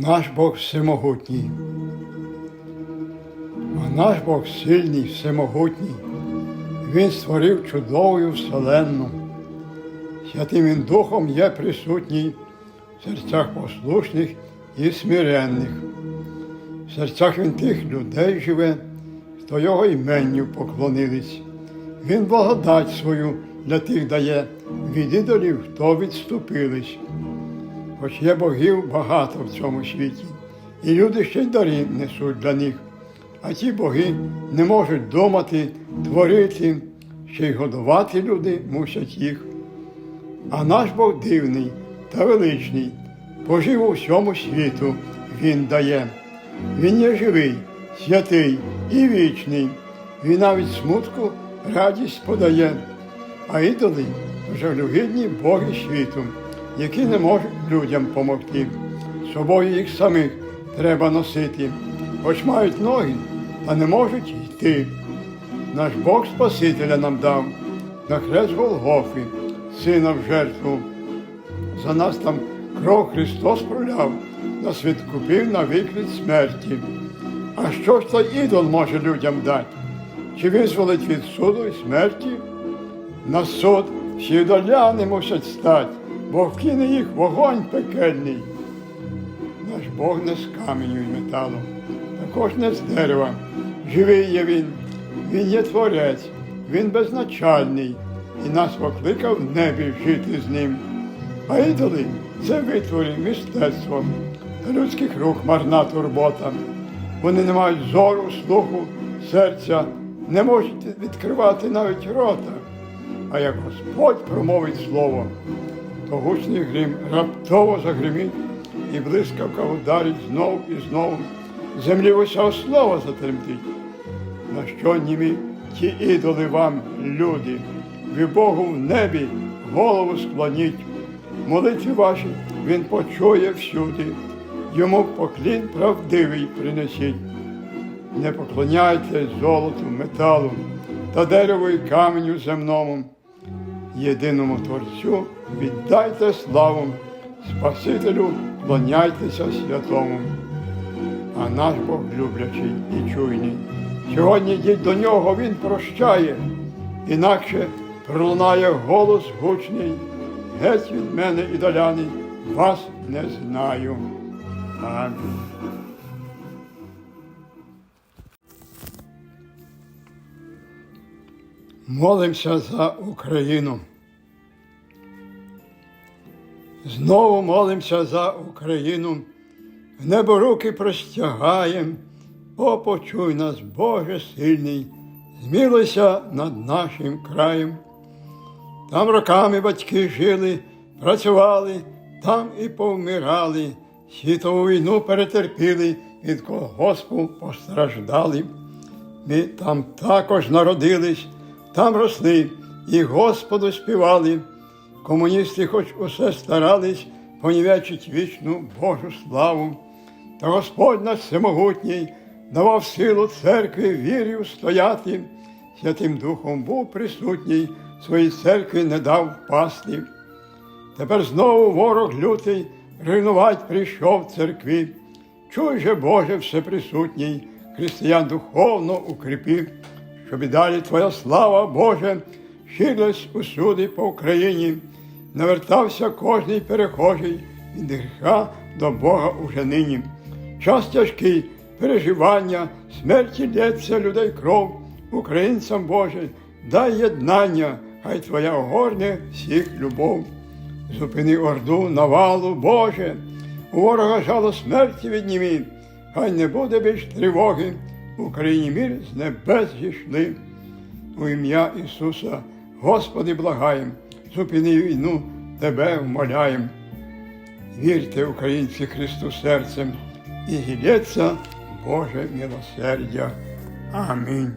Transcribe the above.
наш Бог всемогутній. А наш Бог сильний, всемогутній. Він створив чудову вселенну. Святим Він Духом є присутній в серцях послушних і смиренних. В серцях він тих людей живе, хто його іменню поклонились. Він благодать свою для тих дає, від ідолів, хто відступились. Хоч є богів багато в цьому світі, і люди ще й дари несуть для них. А ті боги не можуть думати, творити, ще й годувати люди мусять їх. А наш Бог дивний та величний, пожив у всьому світу Він дає. Він є живий, святий і вічний. Він навіть смутку радість подає, а ідоли жалюгідні боги світу, які не можуть людям помогти. Собою їх самих треба носити, хоч мають ноги, та не можуть йти. Наш Бог Спасителя нам дав на хрест Голгофи, сина в жертву. За нас там кров Христос проляв, нас відкупив на від смерті. А що ж той ідол може людям дати? Чи визволить від суду і смерті? На суд всі доляни мусять стати, бо вкине їх вогонь пекельний. Наш Бог не з каменю і металу, також не з дерева. Живий є він, він є творець, він безначальний і нас покликав в небі жити з ним. А ідоли це витвори мистецтво та людських рук марна турбота. Вони не мають зору, слуху, серця, не можуть відкривати навіть рота. А як Господь промовить слово, то гучний грім раптово загримить і блискавка ударить знов і знов. Землі усього слова затремтить. На що німі ті ідоли вам, люди, ви Богу в небі голову склоніть. Молитві ваші він почує всюди, йому поклін правдивий принесіть. Не поклоняйте золоту, металу та дереву і каменю земному. Єдиному Творцю віддайте славу, Спасителю клоняйтеся святому. А наш Бог люблячий і чуйний. Сьогодні йдіть до нього, Він прощає, інакше пролунає голос гучний. Геть від мене, ідоляни, вас не знаю. Амінь. Молимося за Україну. Знову молимося за Україну. В небо руки простягаєм. О, почуй нас, Боже сильний, змілися над нашим краєм. Там роками батьки жили, працювали, там і повмирали, світову війну перетерпіли, від колгоспу постраждали. Ми там також народились, там росли і Господу співали. Комуністи, хоч усе старались, понівечить вічну Божу славу. Та Господь наш всемогутній давав силу церкві вірю стояти, Святим Духом був присутній, своїй церкві не дав впасти. Тепер знову ворог лютий руйнувать прийшов церкві. Чуй же, Боже, всеприсутній, християн духовно укріпив, щоб і далі Твоя слава, Боже, ширилась усюди по Україні, навертався кожний перехожий від гріха до Бога уже нині. Час тяжкий, переживання, смерті лється людей кров, українцям Боже, дай єднання, хай Твоя огорне всіх любов. Зупини орду навалу, Боже, у ворога жало смерті віднімі, хай не буде більш тривоги, Україні мір з небес зійшли. У ім'я Ісуса, Господи, благаєм, зупини війну, Тебе вмоляєм. Вірте, українці Христу серцем, і зілється Боже милосердя. Амінь.